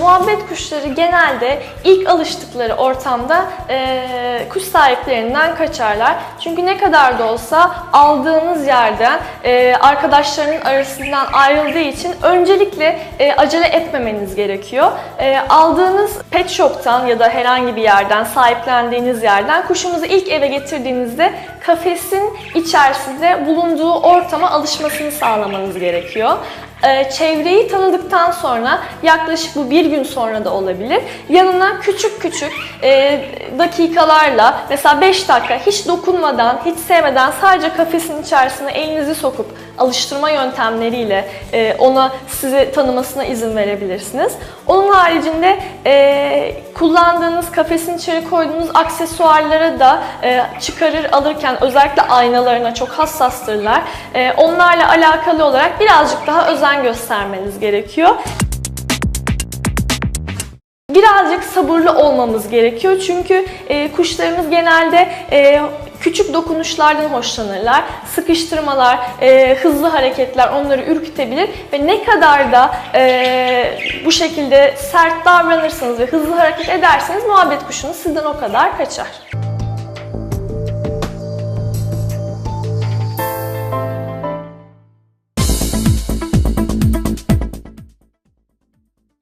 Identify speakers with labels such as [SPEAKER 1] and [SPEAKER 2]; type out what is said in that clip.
[SPEAKER 1] muhabbet kuşları genelde ilk alıştıkları ortamda e, kuş sahiplerinden kaçarlar. Çünkü ne kadar da olsa aldığınız yerden e, arkadaşlarının arasından ayrıldığı için öncelikle e, acele etmemeniz gerekiyor. E, aldığınız pet shop'tan ya da herhangi bir yerden, sahiplendiğiniz yerden kuşumuzu ilk eve getirdiğinizde kafesin içerisinde bulunduğu ortama alışmasını sağlamanız gerekiyor. Ee, çevreyi tanıdıktan sonra yaklaşık bu bir gün sonra da olabilir. Yanına küçük küçük e, dakikalarla mesela 5 dakika hiç dokunmadan, hiç sevmeden sadece kafesin içerisine elinizi sokup alıştırma yöntemleriyle e, ona sizi tanımasına izin verebilirsiniz. Onun haricinde e, kullandığınız kafesin içeri koyduğunuz aksesuarları da e, çıkarır alırken özellikle aynalarına çok hassastırlar. E, onlarla alakalı olarak birazcık daha özen göstermeniz gerekiyor. Birazcık sabırlı olmamız gerekiyor çünkü e, kuşlarımız genelde e, küçük dokunuşlardan hoşlanırlar. Sıkıştırmalar, e, hızlı hareketler onları ürkütebilir ve ne kadar da e, bu şekilde sert davranırsanız ve hızlı hareket ederseniz muhabbet kuşunuz sizden o kadar kaçar.